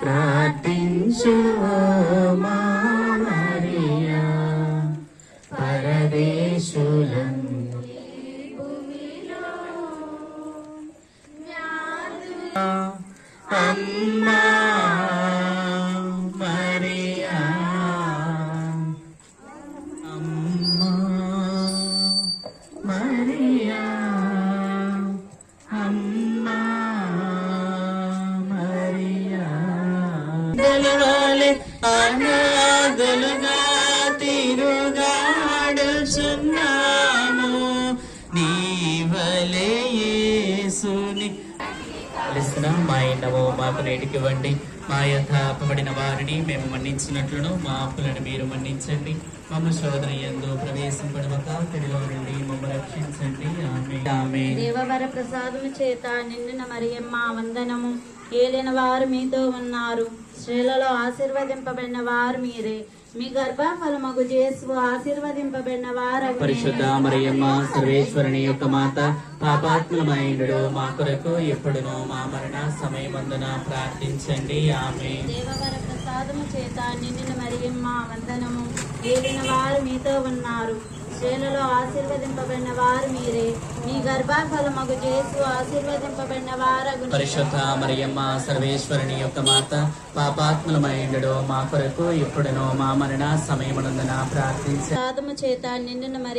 പ്രാർത്ഥിച്ചു മാറിയ പരദേശുലം അമ്മ గలవాలే అనాథలుగా తిరుగాడుచున్నాము నీ వలే యేసుని కలిసిన మా ఇండవో మాకు నేటికి ఇవ్వండి మా యథాపబడిన వారిని మేము మన్నించినట్లును మా అప్పులను మీరు మన్నించండి మమ్మ శోధన ఎందు ప్రవేశింపడవక తిరిలో నుండి ఆమె దేవవర ప్రసాదము చేత నిండిన మరియమ్మ వందనము. ఏలిన వారు మీతో ఉన్నారు. స్త్రీలలో ఆశీర్వదింపబడిన వారు మీరే. మీ గర్భఫలమగు చేసు ఆశీర్వదింపబడిన వారు పరిశుద్ధ మరియమ్మ సర్వేశ్వరుని యొక్క మాత పాపాత్మలమైనడు మా కొరకు ఎప్పుడునో మా మరణ సమయమందున ప్రార్థించండి. ఆమె దేవవర ప్రసాదము చేత నిండిన మరియమ్మ వందనము. ఏలిన వారు మీతో ఉన్నారు. స్త్రీలలో ఆశీర్వదింపబడిన వారు మీరే. మీ గర్భఫలమగు చేసు ఆశీర్వదింపబడిన వారు పరిశుద్ధ మరియమ్మ సర్వేశ్వరుని యొక్క మాత పాపాత్మలమైనడు మా కొరకు ఎప్పుడునో మా మరణ సమయమునందున ప్రార్థించండి ప్రసాదము చేత నిండిన మరి